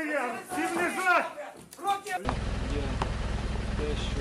стояли! Всім лежать! Є те, що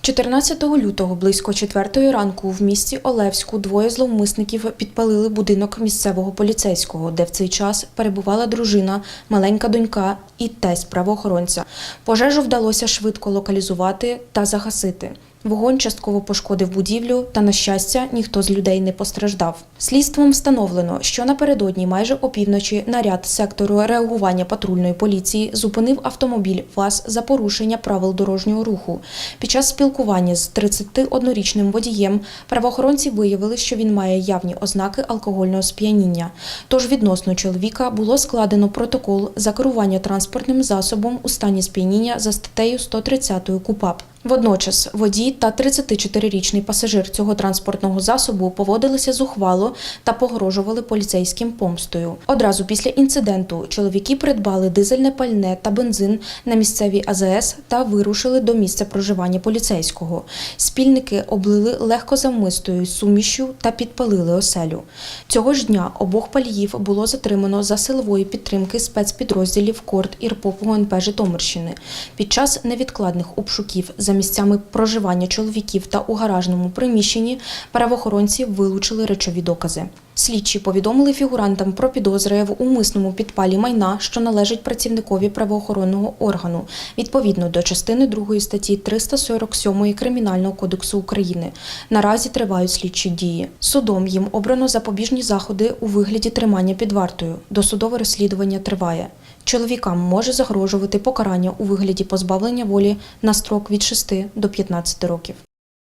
14 лютого близько 4 ранку в місті Олевську двоє зловмисників підпалили будинок місцевого поліцейського, де в цей час перебувала дружина, маленька донька і тесть правоохоронця. Пожежу вдалося швидко локалізувати та загасити. Вогонь частково пошкодив будівлю, та, на щастя, ніхто з людей не постраждав. Слідством встановлено, що напередодні майже опівночі наряд сектору реагування патрульної поліції зупинив автомобіль ВАЗ за порушення правил дорожнього руху. Під час спілкування з 31-річним водієм правоохоронці виявили, що він має явні ознаки алкогольного сп'яніння. Тож відносно чоловіка було складено протокол за керування транспортним засобом у стані сп'яніння за статтею 130 КУПАП. Водночас водій та 34-річний пасажир цього транспортного засобу поводилися зухвало та погрожували поліцейським помстою. Одразу після інциденту чоловіки придбали дизельне пальне та бензин на місцевій АЗС та вирушили до місця проживання поліцейського. Спільники облили легкозамистою сумішю та підпалили оселю. Цього ж дня обох паліїв було затримано за силової підтримки спецпідрозділів Корд Ірпоп ГУНП Житомирщини. Під час невідкладних обшуків за місцями проживання чоловіків та у гаражному приміщенні правоохоронці вилучили речові докази. Слідчі повідомили фігурантам про підозри в умисному підпалі майна, що належить працівникові правоохоронного органу, відповідно до частини 2 статті 347 Кримінального кодексу України. Наразі тривають слідчі дії. Судом їм обрано запобіжні заходи у вигляді тримання під вартою. Досудове розслідування триває. Чоловікам може загрожувати покарання у вигляді позбавлення волі на строк від 6 до 15 років.